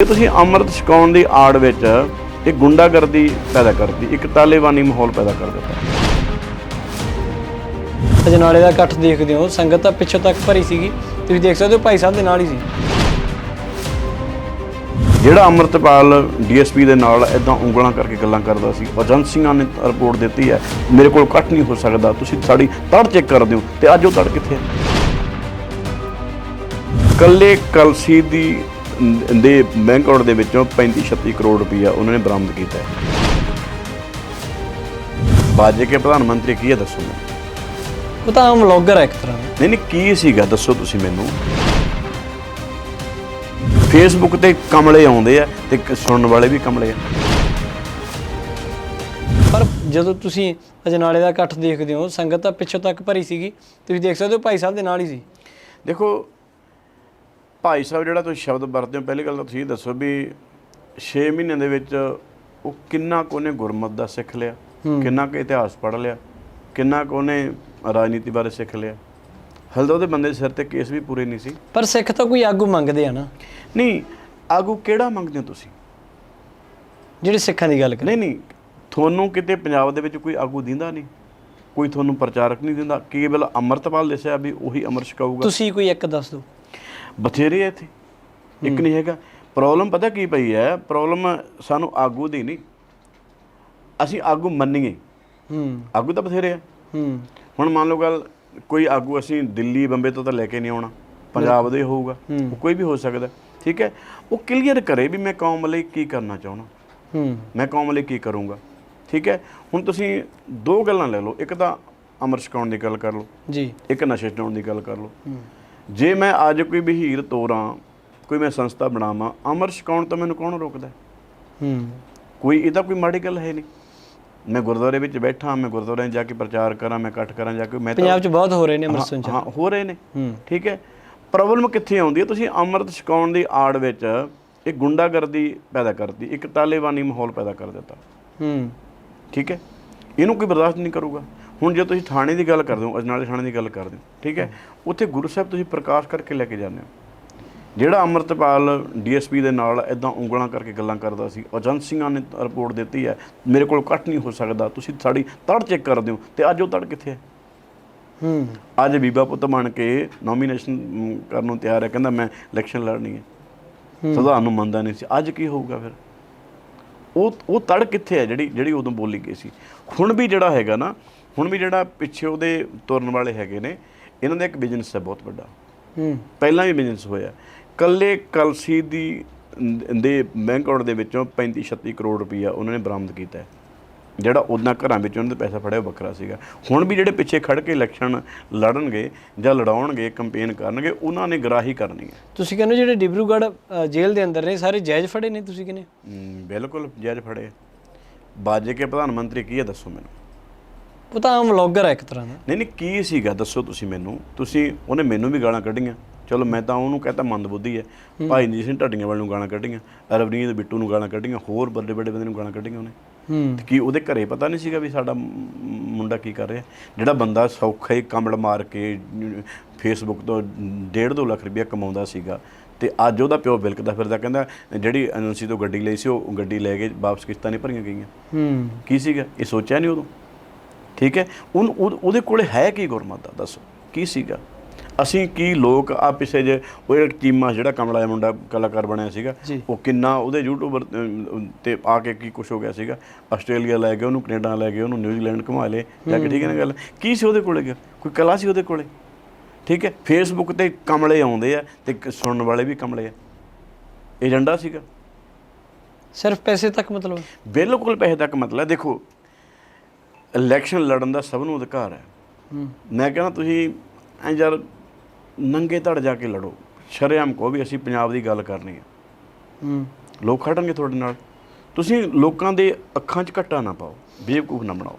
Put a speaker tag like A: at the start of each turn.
A: ਜੇ ਤੁਸੀਂ ਅੰਮ੍ਰਿਤ ਛਕਾਉਣ ਦੀ ਆੜ ਵਿੱਚ ਇੱਕ ਗੁੰਡਾਗਰਦੀ ਪੈਦਾ ਕਰਦੀ ਇੱਕ ਤਾਲਿਬਾਨੀ ਮਾਹੌਲ ਪੈਦਾ ਕਰ ਦਿੱਤਾ।
B: ਅਜਨਾਲੇ ਦਾ ਇਕੱਠ ਦੇਖਦੇ ਹੋ ਸੰਗਤ ਤਾਂ ਪਿੱਛੋਂ ਤੱਕ ਭਰੀ ਸੀਗੀ। ਤੁਸੀਂ ਦੇਖ ਸਕਦੇ ਹੋ ਭਾਈ ਸਾਹਿਬ ਦੇ ਨਾਲ ਹੀ ਸੀ।
A: ਜਿਹੜਾ ਅੰਮ੍ਰਿਤਪਾਲ ਡੀਐਸਪੀ ਦੇ ਨਾਲ ਇਦਾਂ ਉਂਗਲਾਂ ਕਰਕੇ ਗੱਲਾਂ ਕਰਦਾ ਸੀ ਏਜੰਸੀਆਂ ਨੇ ਰਿਪੋਰਟ ਦਿੱਤੀ ਹੈ ਮੇਰੇ ਕੋਲ ਕੱਟ ਨਹੀਂ ਹੋ ਸਕਦਾ ਤੁਸੀਂ ਸਾਡੀ ਤੜ ਚੈੱਕ ਕਰ ਦਿਓ ਤੇ ਅੱਜ ਉਹ ਤੜ ਕਿੱਥੇ ਹੈ? ਕੱਲੇ ਕਲਸੀ ਦੀ ਦੇ ਬੈਂਕ ਅਕਾਊਂਟ ਦੇ ਵਿੱਚੋਂ 35 36 ਕਰੋੜ ਰੁਪਈਆ ਉਹਨਾਂ ਨੇ ਬਰਾਮਦ ਕੀਤਾ ਹੈ। ਬਾਜੇ ਕੇ ਪ੍ਰਧਾਨ ਮੰਤਰੀ ਕੀ ਹੈ ਦੱਸੋ ਮੈਨੂੰ?
B: ਉਹ ਤਾਂ ਆਮ ਵਲੌਗਰ ਹੈ ਇੱਕ ਤਰ੍ਹਾਂ ਦਾ।
A: ਨਹੀਂ ਨਹੀਂ ਕੀ ਸੀਗਾ? ਦੱਸੋ ਤੁਸੀਂ ਮੈਨੂੰ। ਫੇਸਬੁੱਕ ਤੇ ਕਮਲੇ ਆਉਂਦੇ ਆ ਤੇ ਸੁਣਨ ਵਾਲੇ ਵੀ ਕਮਲੇ ਆ।
B: ਪਰ ਜਦੋਂ ਤੁਸੀਂ ਅਜਨਾਲੇ ਦਾ ਇਕੱਠ ਦੇਖਦੇ ਹੋ ਸੰਗਤ ਤਾਂ ਪਿੱਛੋਂ ਤੱਕ ਭਰੀ ਸੀਗੀ। ਤੁਸੀਂ ਦੇਖ ਸਕਦੇ ਹੋ ਭਾਈ ਸਾਹਿਬ ਦੇ ਨਾਲ ਹੀ ਸੀ।
A: ਦੇਖੋ ਭਾਈ ਸਾਹਿਬ ਜਿਹੜਾ ਤੁਸੀਂ ਸ਼ਬਦ ਵਰਤਦੇ ਹੋ ਪਹਿਲੀ ਗੱਲ ਤਾਂ ਤੁਸੀਂ ਦੱਸੋ ਵੀ 6 ਮਹੀਨਿਆਂ ਦੇ ਵਿੱਚ ਉਹ ਕਿੰਨਾ ਕੁ ਉਹਨੇ ਗੁਰਮਤ ਦਾ ਸਿੱਖ ਲਿਆ ਕਿੰਨਾ ਕੁ ਇਤਿਹਾਸ ਪੜ੍ਹ ਲਿਆ ਕਿੰਨਾ ਕੁ ਉਹਨੇ ਰਾਜਨੀਤੀ ਬਾਰੇ ਸਿੱਖ ਲਿਆ। ਹਲ ਤਾਂ ਉਹਦੇ ਬੰਦੇ ਦੇ ਸਿਰ ਤੇ ਕੇਸ ਵੀ ਪੂਰੇ ਨਹੀਂ ਸੀ।
B: ਪਰ ਸਿੱਖ ਤਾਂ ਕੋਈ ਆਗੂ ਮੰਗਦੇ ਆ ਨਾ।
A: ਨਹੀਂ ਆਗੂ ਕਿਹੜਾ ਮੰਗਦੇ ਹੋ ਤੁਸੀਂ?
B: ਜਿਹੜੇ ਸਿੱਖਾਂ ਦੀ ਗੱਲ ਕਰ
A: ਨਹੀਂ ਨਹੀਂ ਤੁਹਾਨੂੰ ਕਿਤੇ ਪੰਜਾਬ ਦੇ ਵਿੱਚ ਕੋਈ ਆਗੂ ਦਿੰਦਾ ਨਹੀਂ? ਕੋਈ ਤੁਹਾਨੂੰ ਪ੍ਰਚਾਰਕ ਨਹੀਂ ਦਿੰਦਾ? ਕੇਵਲ ਅੰਮ੍ਰਿਤਪਾਲ ਦੱਸਿਆ ਵੀ ਉਹੀ ਅਮਰ ਛਕਾਊਗਾ।
B: ਤੁਸੀਂ ਕੋਈ ਇੱਕ ਦੱਸ ਦਿਓ।
A: ਬਥੇਰੇ ਇੱਥੇ। ਇੱਕ ਨਹੀਂ ਹੈਗਾ। ਪ੍ਰੋਬਲਮ ਪਤਾ ਕੀ ਪਈ ਹੈ? ਪ੍ਰੋਬਲਮ ਸਾਨੂੰ ਆਗੂ ਦੀ ਨਹੀਂ। ਅਸੀਂ ਆਗੂ ਮੰਨੀਏ।
B: ਹੂੰ।
A: ਆਗੂ ਤਾਂ ਬਥੇਰੇ ਆ।
B: ਹੂੰ।
A: ਹੁਣ ਮੰਨ ਲਓ ਗੱਲ ਕੋਈ ਆਗੂ ਅਸੀਂ ਦਿੱਲੀ ਬੰਬੇ ਤੋਂ ਤਾਂ ਲੈ ਕੇ ਨਹੀਂ ਆਉਣਾ। ਪੰਜਾਬ ਦੇ ਹੋਊਗਾ। ਉਹ ਕੋਈ ਵੀ ਹੋ ਸਕਦਾ। ਠੀਕ ਹੈ? ਉਹ ਕਲੀਅਰ ਕਰੇ ਵੀ ਮੈਂ ਕੌਮ ਲਈ ਕੀ ਕਰਨਾ ਚਾਹੁੰਦਾ।
B: ਹੂੰ।
A: ਮੈਂ ਕੌਮ ਲਈ ਕੀ ਕਰੂੰਗਾ। ਠੀਕ ਹੈ? ਹੁਣ ਤੁਸੀਂ ਦੋ ਗੱਲਾਂ ਲੈ ਲਓ। ਇੱਕ ਤਾਂ ਅਮਰ ਛਕਾਉਣ ਦੀ ਗੱਲ ਕਰ ਲਓ।
B: ਜੀ।
A: ਇੱਕ ਨਸ਼ੇ ਛਡਾਉਣ ਦੀ ਗੱਲ ਕਰ ਲਓ।
B: ਹੂੰ।
A: ਜੇ ਮੈਂ ਅੱਜ ਕੋਈ ਬਹੀਰ ਤੋਰਾਂ ਕੋਈ ਮੈਂ ਸੰਸਥਾ ਬਣਾਵਾਂ ਅਮਰ ਛਕਾਉਣ ਤੋਂ ਮੈਨੂੰ ਕੌਣ ਰੋਕਦਾ?
B: ਹੂੰ।
A: ਕੋਈ ਇਹ ਤਾਂ ਕੋਈ ਮਾੜੀ ਗੱਲ ਹੈ ਨਹੀਂ। ਮੈਂ ਗੁਰਦੁਆਰੇ ਵਿੱਚ ਬੈਠਾ ਮੈਂ ਗੁਰਦੁਆਰੇ ਜਾ ਕੇ ਪ੍ਰਚਾਰ ਕਰਾਂ ਮੈਂ ਇਕੱਠ ਕਰਾਂ ਜਾ ਕੇ ਮੈਂ
B: ਪੰਜਾਬ 'ਚ ਬਹੁਤ ਹੋ ਰਹੇ ਨੇ ਅੰਮ੍ਰਿਤ
A: ਹਾਂ,
B: ਸੰਚਾਰ
A: ਹਾਂ ਹੋ ਰਹੇ ਨੇ। ਠੀਕ ਹੈ? ਪ੍ਰੋਬਲਮ ਕਿੱਥੇ ਆਉਂਦੀ ਹੈ? ਤੁਸੀਂ ਅੰਮ੍ਰਿਤ ਛਕਾਉਣ ਦੀ ਆੜ ਵਿੱਚ ਇੱਕ ਗੁੰਡਾਗਰਦੀ ਪੈਦਾ ਕਰਦੀ ਇੱਕ ਤਾਲਿਬਾਨੀ ਮਾਹੌਲ ਪੈਦਾ ਕਰ ਦਿੱਤਾ।
B: ਹੂੰ।
A: ਠੀਕ ਹੈ? ਇਹਨੂੰ ਕੋਈ ਬਰਦਾਸ਼ਤ ਨਹੀਂ ਕਰੂਗਾ। ਹੁਣ ਜੇ ਤੁਸੀਂ ਥਾਣੇ ਦੀ ਗੱਲ ਕਰਦੇ ਹੋ ਅਜਨਾਲੇ ਥਾਣੇ ਦੀ ਗੱਲ ਕਰਦੇ ਹੋ ਠੀਕ ਹੈ? ਉੱਥੇ ਗੁਰੂ ਸਾਹਿਬ ਤੁਸੀਂ ਪ੍ਰਕਾਸ਼ ਕਰਕੇ ਲੈ ਕੇ ਜਾਂਦੇ ਹੋ। ਜਿਹੜਾ ਅੰਮ੍ਰਿਤਪਾਲ ਡੀਐਸਪੀ ਦੇ ਨਾਲ ਇਦਾਂ ਉਂਗਲਾਂ ਕਰਕੇ ਗੱਲਾਂ ਕਰਦਾ ਸੀ ਏਜੰਸੀਆਂ ਨੇ ਰਿਪੋਰਟ ਦਿੱਤੀ ਹੈ ਮੇਰੇ ਕੋਲ ਕੱਟ ਨਹੀਂ ਹੋ ਸਕਦਾ ਤੁਸੀਂ ਸਾਡੀ ਤੜ ਚੈੱਕ ਕਰ ਦਿਓ ਤੇ ਅੱਜ ਉਹ ਤੜ ਕਿੱਥੇ ਹੈ?
B: ਹੂੰ।
A: ਅੱਜ ਬੀਬਾ ਪੁੱਤ ਬਣ ਕੇ ਨੋਮੀਨੇਸ਼ਨ ਕਰਨ ਨੂੰ ਤਿਆਰ ਹੈ ਕਹਿੰਦਾ ਮੈਂ ਇਲੈਕਸ਼ਨ ਲੜਨੀ ਹੈ। ਸਦਾ ਨੂੰ ਮੰਨਦਾ ਨਹੀਂ ਸੀ ਅੱਜ ਕੀ ਹੋਊਗਾ ਫਿਰ? ਉਹ ਉਹ ਤੜ ਕਿੱਥੇ ਹੈ ਜਿਹੜੀ ਜਿਹੜੀ ਉਦੋਂ ਬੋਲੀ ਗਈ ਸੀ? ਹੁਣ ਵੀ ਜਿਹੜਾ ਹੈਗਾ ਨਾ ਹੁਣ ਵੀ ਜਿਹੜਾ ਪਿੱਛੇ ਉਹਦੇ ਤੁਰਨ ਵਾਲੇ ਹੈਗੇ ਨੇ ਇਹਨਾਂ ਦਾ ਇੱਕ ਬਿਜ਼ਨਸ ਹੈ ਬਹੁਤ ਵੱਡਾ।
B: ਹੂੰ।
A: ਪਹਿਲਾਂ ਵੀ ਬਿਜ਼ਨਸ ਹੋਇਆ। ਕੱਲੇ ਕਲਸੀ ਦੀ ਦੇ ਬੈਂਕ ਅਕਾਊਂਟ ਦੇ ਵਿੱਚੋਂ 35 36 ਕਰੋੜ ਰੁਪਈਆ ਉਹਨਾਂ ਨੇ ਬਰਾਮਦ ਕੀਤਾ ਜਿਹੜਾ ਉਹਨਾਂ ਘਰਾਂ ਵਿੱਚ ਉਹਨਾਂ ਦੇ ਪੈਸਾ ਫੜਿਆ ਵੱਖਰਾ ਸੀਗਾ। ਹੁਣ ਵੀ ਜਿਹੜੇ ਪਿੱਛੇ ਖੜ ਕੇ ਇਲੈਕਸ਼ਨ ਲੜਨਗੇ ਜਾਂ ਲੜਾਉਣਗੇ ਕੰਪੇਨ ਕਰਨਗੇ ਉਹਨਾਂ ਨੇ ਗਰਾਹੀ ਕਰਨੀ ਹੈ।
B: ਤੁਸੀਂ ਕਹਿੰਦੇ ਜਿਹੜੇ ਡਿਬਰੂਗੜ੍ਹ ਅ, ਜੇਲ੍ਹ ਦੇ ਅੰਦਰ ਨੇ ਸਾਰੇ ਜਾਇਜ਼ ਫੜੇ ਨੇ ਤੁਸੀਂ ਕਹਿੰਦੇ
A: ਹਮ, ਬਿਲਕੁਲ ਜਾਇਜ਼ ਫੜੇ ਬਾਜੇ ਕੇ ਪ੍ਰਧਾਨ ਮੰਤਰੀ ਕੀ ਹੈ ਦੱਸੋ ਮੈਨੂੰ?
B: ਉਹ ਤਾਂ ਆਮ ਵਲੌਗਰ ਹੈ ਇੱਕ ਤਰ੍ਹਾਂ ਦਾ।
A: ਨਹੀਂ ਨਹੀਂ ਕੀ ਸੀਗਾ? ਦੱਸੋ ਤੁਸੀਂ ਮੈਨੂੰ। ਤੁਸੀਂ ਉਹਨੇ ਮੈਨੂੰ ਵੀ ਗਾਲਾਂ ਕੱਢੀਆਂ। ਚਲੋ ਮੈਂ ਤਾਂ ਉਹਨੂੰ ਕਹਤਾ ਮੰਦਬੁੱਧੀ ਹੈ। ਭਾਈ ਜੀ ਸਿੰਘ ਢੱਡੀਆਂ ਵਾਲ ਨੂੰ ਗਾਲਾਂ ਕੱਢੀਆਂ। ਰਵਨੀਤ ਬਿੱਟੂ ਨੂੰ ਗਾਲਾਂ ਕੱਢੀਆਂ। ਹੋਰ ਵੱਡੇ ਵੱਡੇ ਬੰਦੇ ਨੂੰ ਗਾਲਾਂ ਕੱਢੀਆਂ ਉਹਨੇ।
B: ਹੂੰ।
A: ਤੇ ਕੀ ਉਹਦੇ ਘਰੇ ਪਤਾ ਨਹੀਂ ਸੀਗਾ ਵੀ ਸਾਡਾ ਮੁੰਡਾ ਕੀ ਕਰ ਰਿਹਾ? ਜਿਹੜਾ ਬੰਦਾ ਸੌਖਾ ਹੀ ਕਮੜ ਮਾਰ ਕੇ ਫੇਸਬੁੱਕ ਤੋਂ 1.5 ਲੱਖ ਰੁਪਇਆ ਕਮਾਉਂਦਾ ਸੀਗਾ। ਤੇ ਅੱਜ ਉਹਦਾ ਪਿਓ ਬਿਲਕਦਾ ਫਿਰਦਾ ਕਹਿੰਦਾ ਜਿਹੜੀ ਏਜੰਸੀ ਤੋਂ ਗੱਡੀ ਲਈ ਸੀ ਉਹ ਗੱਡੀ ਲੈ ਕੇ ਵਾਪਸ ਕਿਸ਼ਤਾਂ ਨਹੀਂ ਭਰੀਆਂ ਗਈਆਂ।
B: ਹੂੰ।
A: ਕੀ ਸੀਗਾ? ਇਹ ਸੋਚਿਆ ਨਹੀਂ ਉਦੋਂ? ਠੀਕ ਹੈ? ਉਹ- ਉਹਦੇ ਕੋਲੇ ਹੈ ਕੀ ਗੁਰਮਤ ਦਾ? ਦੱਸੋ ਕੀ ਸੀਗਾ? ਅਸੀਂ ਕੀ ਲੋਕ ਆ ਪਿੱਛੇ ਜੇ ਉਹ ਜਿਹੜਾ ਚੀਮਾ ਜਿਹੜਾ ਕਮਲਾ ਜਿਹਾ ਮੁੰਡਾ ਕਲਾਕਾਰ ਬਣਿਆ ਸੀਗਾ। ਉਹ ਕਿੰਨਾ ਉਹਦੇ ਯੂਟਿਊਬਰ ਤੇ ਆ ਕੇ ਕੀ ਕੁਝ ਹੋ ਗਿਆ ਸੀਗਾ? ਆਸਟ੍ਰੇਲੀਆ ਲੈ ਗਏ ਉਹਨੂੰ ਕੈਨੇਡਾ ਲੈ ਗਏ ਉਹਨੂੰ ਨਿਊਜ਼ੀਲੈਂਡ ਘੁਮਾ ਲਏ ਜਾ ਕੇ ਠੀਕ ਹੈ ਨਾ ਗੱਲ? ਕੀ ਸੀ ਉਹਦੇ ਕੋਲੇ? ਗਿਆ ਕੋਈ ਕਲਾ ਸੀ ਉਹਦੇ ਕੋਲੇ? ਠੀਕ ਹੈ? ਫੇਸਬੁੱਕ ਤੇ ਕਮਲੇ ਆਉਂਦੇ ਆ ਤੇ ਸੁਣਨ ਵਾਲੇ ਵੀ ਕਮਲੇ ਆ। ਏਜੰਡਾ ਸੀਗਾ।
B: ਸਿਰਫ ਪੈਸੇ ਤੱਕ ਮਤਲਬ?
A: ਬਿਲਕੁਲ ਪੈਸੇ ਤੱਕ ਮਤਲਬ ਦੇਖੋ ਇਲੈਕਸ਼ਨ ਲੜਨ ਦਾ ਸਭ ਨੂੰ ਅਧਿਕਾਰ ਹੈ। ਮੈਂ ਕਹਿੰਦਾ ਤੁਸੀਂ ਐਂ ਯਾਰ ਨੰਗੇ ਧੜ ਜਾ ਕੇ ਲੜੋ। ਸ਼ਰੇਆਮ ਕਹੋ ਵੀ ਅਸੀਂ ਪੰਜਾਬ ਦੀ ਗੱਲ ਕਰਨੀ
B: ਹੂੰ।
A: ਲੋਕ ਖੜਨਗੇ ਤੁਹਾਡੇ ਨਾਲ। ਤੁਸੀਂ ਲੋਕਾਂ ਦੇ ਅੱਖਾਂ 'ਚ ਘੱਟਾ ਨਾ ਪਾਓ। ਬੇਵਕੂਫ ਨਾ ਬਣਾਓ।